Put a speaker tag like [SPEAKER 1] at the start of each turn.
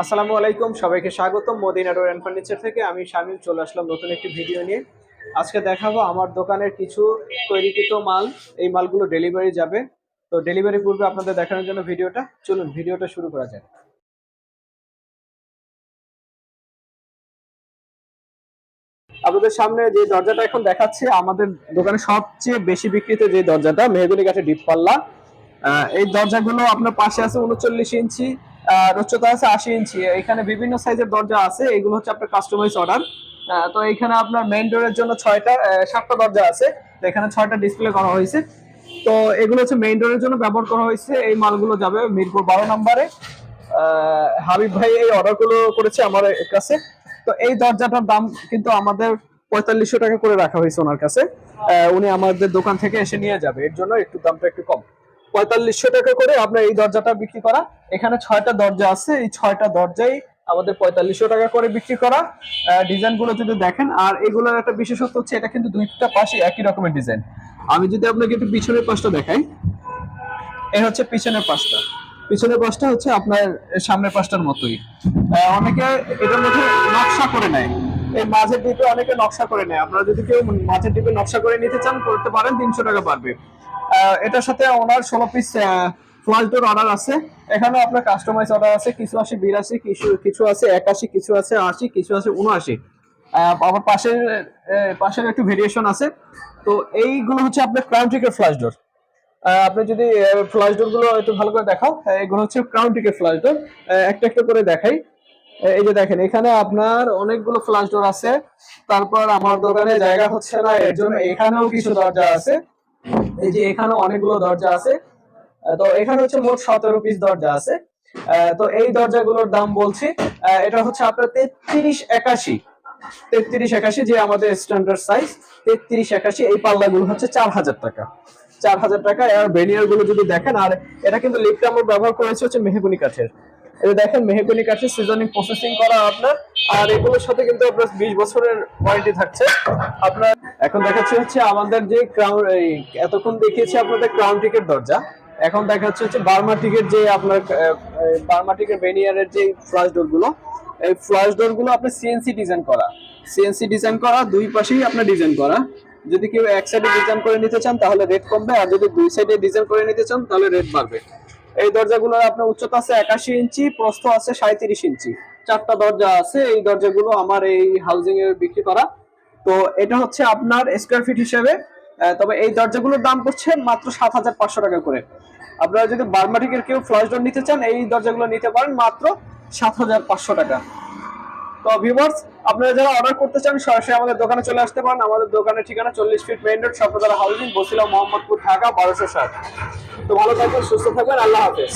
[SPEAKER 1] আসসালামু আলাইকুম, সবাইকে স্বাগতম মদিনা ডোর অ্যান্ড ফার্নিচার থেকে। আমি শামিম, চলে আসলাম নতুন একটি ভিডিও নিয়ে। আজকে দেখাবো আমার দোকানের কিছু তৈরিকৃত মাল। এই মালগুলো ডেলিভারি যাবে। তো ডেলিভারি পূর্বে আপনাদের দেখানোর জন্য ভিডিওটা। চলুন, ভিডিওটা শুরু করা যায় আপনাদের সামনে যে দরজাটা এখন দেখাচ্ছে, আমাদের দোকানে সবচেয়ে বেশি বিক্রিত যে দরজাটা, মেহগুনি কাঠের ডিপ পাল্লা। এই দরজাগুলো আপনার পাশে আছে উনচল্লিশ ইঞ্চি। আর উচ্চতা আছে আশি ইঞ্চি। এখানে বিভিন্ন সাইজের দরজা আছে, এগুলো হচ্ছে আপনার কাস্টমাইজ অর্ডার তো এখানে আপনার মেইন ডোরের জন্য ছয়টা সাতটা দরজা আছে। তো এখানে ছয়টা ডিসপ্লে করা হয়েছে। তো এগুলো হচ্ছে মেইন ডোরের জন্য ব্যবহার করা হয়েছে। এই মালগুলো যাবে মিরপুর বারো নম্বরে। হাবিব ভাই এই অর্ডারগুলো করেছে আমার কাছে। তো এই দরজাটার দাম কিন্তু আমাদের পঁয়তাল্লিশশো টাকা করে রাখা হয়েছে ওনার কাছে। উনি আমাদের দোকান থেকে এসে নিয়ে যাবে। এর জন্য একটু দামটা একটু কম। পঁয়তাল্লিশশো টাকা করে আপনার এই দরজাটা বিক্রি করা। এখানে ছয়টা দরজা আছে। এই ছয়টা দরজাই আমাদের পঁয়তাল্লিশশো টাকা করে বিক্রি করা। ডিজাইনগুলো যদি দেখেন, আর এগুলোর একটা বিশেষত্ব হচ্ছে, এটা কিন্তু দুইটা পাশে একই রকমের ডিজাইন। আমি যদি আপনাকে একটু পিছনের পাশটা দেখাই এই হচ্ছে পিছনের পাশটা। পিছনের পাশটা হচ্ছে আপনার সামনের পাশটার মতোই। অনেকে এটার মধ্যে নকশা করে নেয়। এই মাঝের ডিপে অনেকে নকশা করে নেয়। আপনারা যদি কেউ মাঝের ডিপে নকশা করে নিতে চান, করতে পারেন, তিনশো টাকা পারবে এটার সাথে ওনার ষোলো পিস ফ্লাশ ডোর অর্ডার আছে। এখানে আপনার কাস্টমাইজ অর্ডার আছে। কিছু আছে বিরাশি, কিছু কিছু আছে একাশি, কিছু আছে আশি, কিছু আছে উনআশি। আবার পাশের পাশের একটু ভেরিয়েশন আছে। তো এইগুলো হচ্ছে আপনার ক্রাউন্টিকের ফ্লাশ ডোর আপনি যদি ফ্লাশ ডোরগুলো একটু ভালো করে দেখাও। এগুলো হচ্ছে ক্রাউন্টিকের ফ্লাশ ডোর একটা একটা করে দেখাই। এই যে দেখেন, এখানে আপনার অনেকগুলো ফ্লাশ ডোর আছে। তারপর আমার দোকানে জায়গা হচ্ছে না, এর জন্য এখানেও কিছু দরজা আছে। এই যে এখানে অনেকগুলো দরজা আছে। তো এখানে হচ্ছে মোট সতেরো পিস দরজা আছে। তো এই দরজাগুলোর দাম বলছি এটা হচ্ছে আপনার তেত্রিশ একাশি। তেত্রিশ একাশি যে আমাদের স্ট্যান্ডার্ড সাইজ তেত্রিশ একাশি, এই পাল্লাগুলো হচ্ছে চার হাজার টাকা। চার হাজার টাকা। আর বেনিয়ারগুলো যদি দেখেন, আর এটা কিন্তু লিপটা আমরা ব্যবহার করেছি হচ্ছে মেহগুনি কাঠের। এটা দেখেন, মেহগুনি কাঠের সিজনিং প্রসেসিং করা আপনার। আর এগুলোর সাথে কিন্তু আপনার বিশ বছরের ওয়ারেন্টি থাকছে। আপনার এখন দেখাচ্ছে হচ্ছে আমাদের যে ক্রাউন এতক্ষণ দেখিয়েছি আপনাদের ক্রাউন টিকেট দরজা। এখন দেখাচ্ছে হচ্ছে বার্মা টিকেট যে আপনার বার্মা টিকেট বেনিয়ারের যে এই আপনার সিএনসি ডিজাইন করা। সিএনসি ডিজাইন করা, দুই পাশেই আপনার ডিজাইন করা। যদি কেউ এক সাইডে ডিজাইন করে নিতে চান, তাহলে রেট কমবে। আর যদি দুই সাইডে ডিজাইন করে নিতে চান, তাহলে রেট বাড়বে। এই দরজাগুলোর আপনার উচ্চতা আছে একাশি ইঞ্চি, প্রস্থ আছে সাঁত্রিশ ইঞ্চি। চারটা দরজা আছে, এই দরজাগুলো আমার এই হাউজিং এ বিক্রি করা। তো এটা হচ্ছে আপনার স্কোয়ার ফিট হিসেবে তবে এই দরজাগুলোর দাম পড়ছে মাত্র সাত হাজার পাঁচশো টাকা করে। আপনারা যদি বার্মাটিকের কেউ ফ্লাশ ডোর নিতে চান, এই দরজাগুলো নিতে পারেন মাত্র সাত হাজার পাঁচশো টাকা। তো ভিউয়ার্স আপনারা যারা অর্ডার করতে চান, সরাসরি আমাদের দোকানে চলে আসতে পারেন। আমাদের দোকানের ঠিকানা চল্লিশ feet main road Swapnadhara housing Basila Mohammadpur, Dhaka, বারোশো ষাট। তো ভালো থাকবেন, সুস্থ থাকবেন, আল্লাহ হাফেজ।